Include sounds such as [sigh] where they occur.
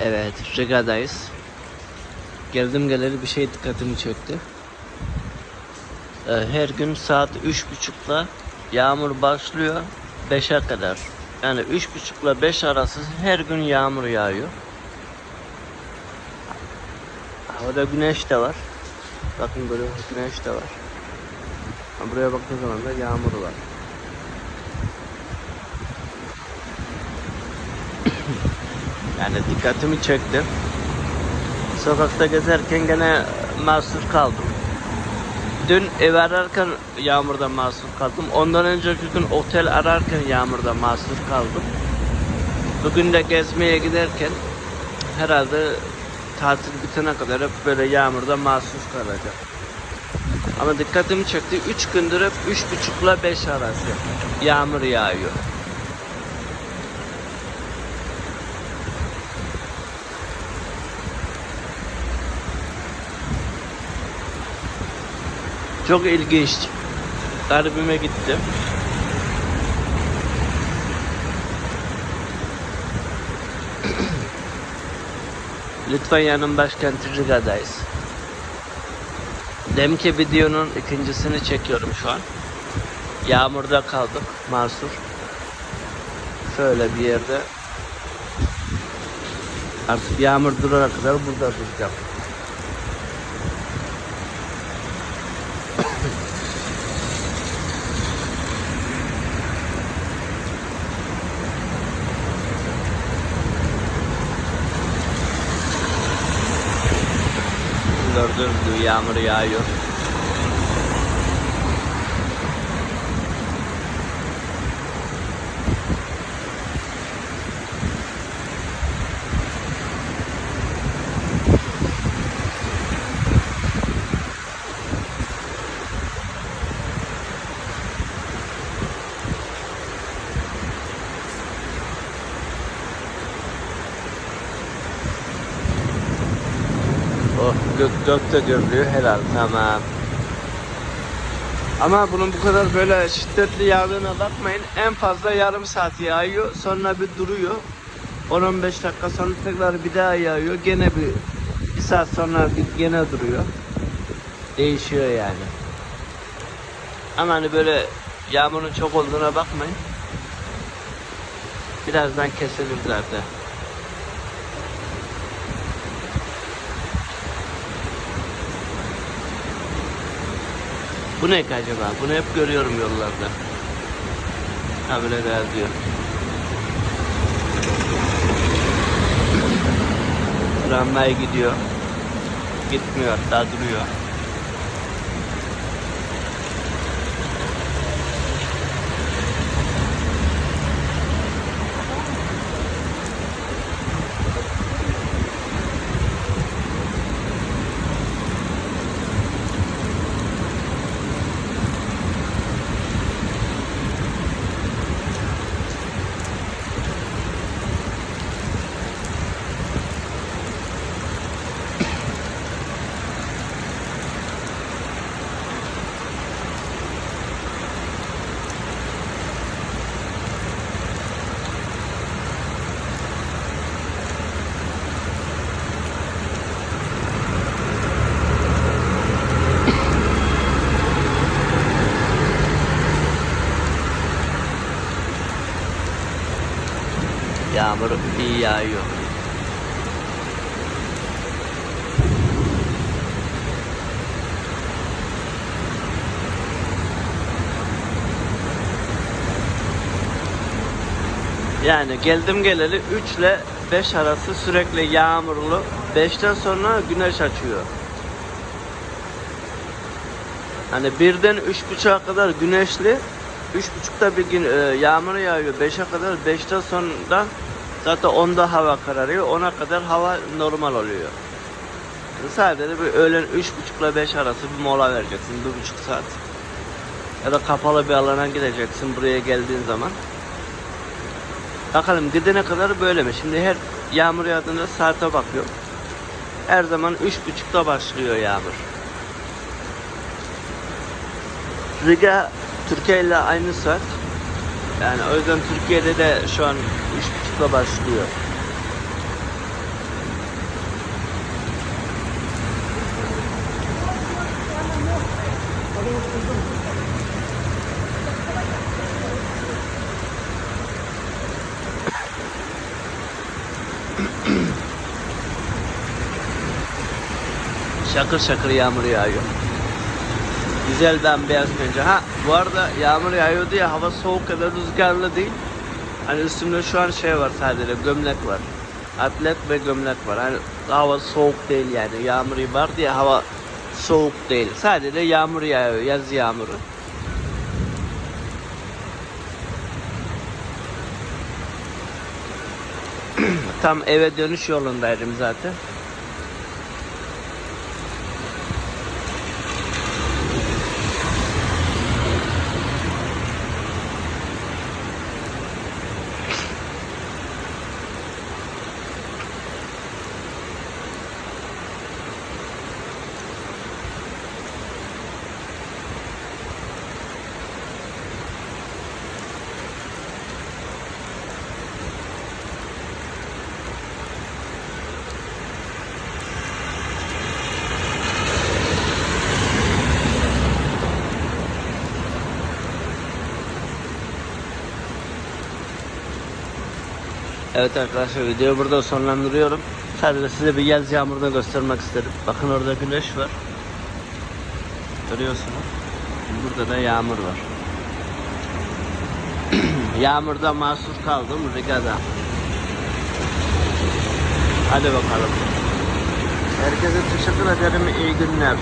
Evet, Riga'dayız. Geldim geleli bir şey dikkatimi çekti. Ee, Her gün saat üç buçukla yağmur başlıyor 5'e kadar. Yani üç buçukla 5 arası her gün yağmur yağıyor. Havada güneş de var. Bakın böyle güneş de var. Buraya baktığın zaman da yağmur var. Yani dikkatimi çekti. Sokakta gezerken gene mahsur kaldım. Dün ev ararken yağmurda mahsur kaldım. Ondan önceki gün otel ararken yağmurda mahsur kaldım. Bugün de gezmeye giderken herhalde tatil bitene kadar hep böyle yağmurda mahsur kalacak. Ama dikkatimi çekti. 3 gündür hep 3.30 ile 5 arası yağmur yağıyor. Çok ilginç. Garibime gitti. [clears throat] Litvanya'nın başkenti Riga'dayız. Demki videonun ikincisini çekiyorum şu an. Yağmurda kaldık, mahsur. Şöyle bir yerde. Artık yağmur durana kadar burada duracağım. Gibi yağmur yağıyor. Gökte görülüyor helal tamam. Ama bunun bu kadar böyle şiddetli yağdığına bakmayın. En fazla yarım saat yağıyor sonra bir duruyor. 10-15 dakika sonra tekrar bir daha yağıyor. Gene bir, bir saat sonra bir gene duruyor. Değişiyor yani. Ama hani böyle yağmurun çok olduğuna bakmayın. Birazdan kesilir zaten. Bu ne ki acaba? Bunu hep görüyorum yollarda. Ha böyle benziyor. Tramvay gidiyor. Gitmiyor, daha duruyor. Yağmur iyi yağıyor. Yani geldim geleli 3 ile 5 arası sürekli yağmurlu. 5'ten sonra güneş açıyor. Hani birden 3.30'a kadar güneşli. 3.30'da bir gün e, yağmur yağıyor. 5'e kadar 5'ten sonra zaten 10'da hava kararıyor. 10'a kadar hava normal oluyor. Sadece bir öğlen 3.30 ile 5 arası bir mola vereceksin. 1.5 saat. Ya da kapalı bir alana gideceksin buraya geldiğin zaman. Bakalım gidene kadar böyle mi? Şimdi her yağmur yağdığında saate bakıyorum. Her zaman 3.30'da başlıyor yağmur. Riga Türkiye ile aynı saat. Yani o yüzden Türkiye'de de şu an iş buçukla başlıyor. [clears throat] şakır şakır yağmur yağıyor. Güzel bembeyaz bence. Ha bu arada yağmur yağıyor diye hava soğuk ya da rüzgarlı değil. Hani üstümde şu an şey var sadece gömlek var. Atlet ve gömlek var. Hani hava soğuk değil yani. Yağmur var diye hava soğuk değil. Sadece yağmur yağıyor. Yaz yağmuru. [clears throat] Tam eve dönüş yolundaydım zaten. Evet arkadaşlar videoyu burada sonlandırıyorum. Sadece size bir yaz yağmurunu göstermek istedim. Bakın orada güneş var. Görüyorsunuz. Burada da yağmur var. [clears throat] Yağmurda mahsur kaldım Riga'da. Hadi bakalım. Herkese teşekkür ederim. İyi günler.